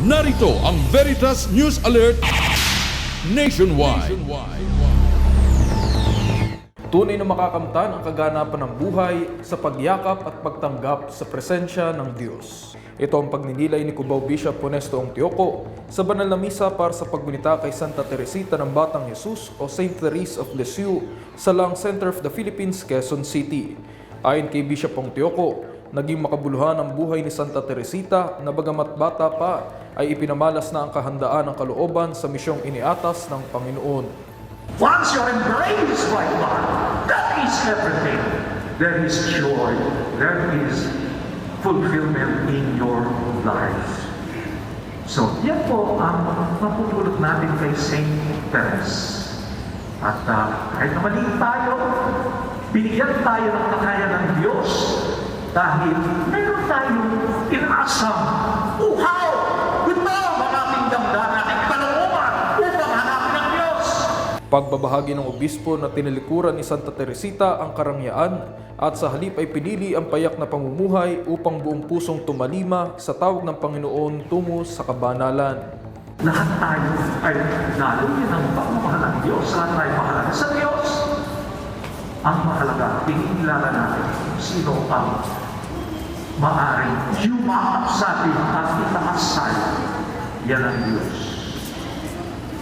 Narito ang Veritas News Alert Nationwide. Tunay na makakamtan ang kaganapan ng buhay sa pagyakap at pagtanggap sa presensya ng Diyos. Ito ang pagninilay ni Cubao Bishop Honesto Ongtioco sa banal na misa para sa paggunita kay Santa Teresita ng Batang Jesus o Saint Therese of Lisieux sa Lang Center of the Philippines, Quezon City. Ayon kay Bishop Ongtioco, naging makabuluhan ang buhay ni Santa Teresita na bagamat bata pa ay ipinamalas na ang kahandaan ng kalooban sa misyong iniatas ng Panginoon. Once you're embraced by God, that is everything. There is joy. There is fulfillment in your life. So, yan po ang mapupulot natin kay Saint Teresa. At uh, kahit na maliit tayo, binigyan tayo ng kakaya ng Diyos dahil meron tayong inasang uhaw. Ito ang ating damdamin, ating kalooban upang hanapin ang Diyos. Pagbabahagi ng obispo na tinilikuran ni Santa Teresita ang karangyaan at sa halip ay pinili ang payak na pamumuhay upang buong pusong tumalima sa tawag ng Panginoon tungo sa kabanalan. Lahat tayo ay nalunin ng pagmamahal ng Diyos. Lahat tayo mahalaga sa Diyos. Ang mahalaga, pinilala natin sino ang maaaring yumakap sa atin at itaas tayo. Yan ang Diyos.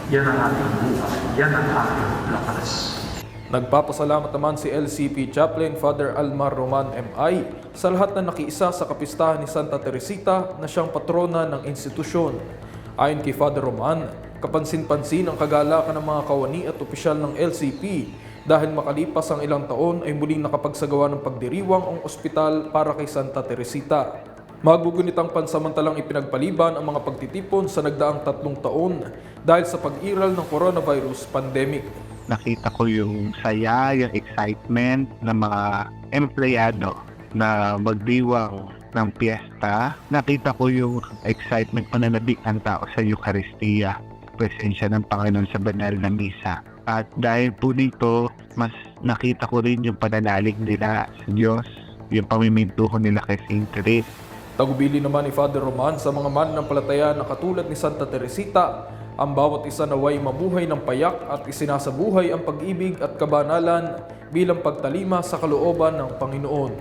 Yan ang ating buhay. Yan ang ating lakas. Nagpapasalamat naman si LCP Chaplain Father Almar Roman MI sa lahat na nakiisa sa kapistahan ni Santa Teresita na siyang patrona ng institusyon. Ayon kay Father Roman, kapansin-pansin ang kagalakan ng mga kawani at opisyal ng LCP dahil makalipas ang ilang taon ay muling nakapagsagawa ng pagdiriwang ang ospital para kay Santa Teresita. Magugunitang pansamantalang ipinagpaliban ang mga pagtitipon sa nagdaang tatlong taon dahil sa pag-iral ng coronavirus pandemic. nakita ko yung saya, yung excitement ng mga empleyado na magdiwang ng piyesta. Nakita ko yung excitement pananabik ng tao sa Eucharistia, presensya ng Panginoon sa banal na misa. At dahil po dito, mas nakita ko rin yung pananalig nila sa Diyos, yung pamimintuho nila kay Saint Therese. Tagubili naman ni Father Roman sa mga mananampalataya na katulad ni Santa Teresita, ang bawat isa naway mabuhay ng payak at isinasabuhay ang pag-ibig at kabanalan bilang pagtalima sa kalooban ng Panginoon.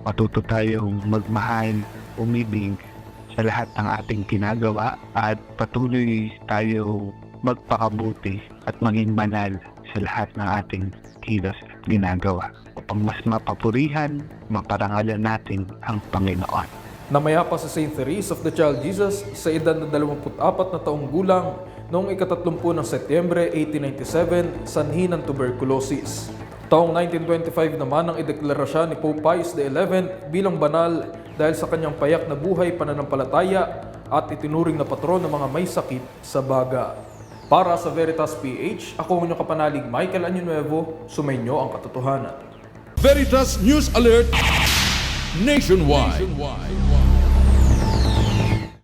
matuto tayong magmahal, umibig sa lahat ng ating ginagawa at patuloy tayong magpakabuti at maging banal sa lahat ng ating kilos at ginagawa upang mas mapapurihan, maparangalan natin ang Panginoon. Namaya pa si Saint Therese of the Child Jesus sa edad na 24 na taong gulang noong ikatatlumpu ng Setyembre 1897 sanhi ng tuberculosis. Taong 1925 naman ang ideklarasya ni Pope Pius XI bilang banal dahil sa kanyang payak na buhay pananampalataya at itinuring na patron ng mga may sakit sa baga. Para sa Veritas PH, ako ang inyong kapanalig Michael Añunuevo, sumainyo ang katotohanan. Veritas News Alert Nationwide.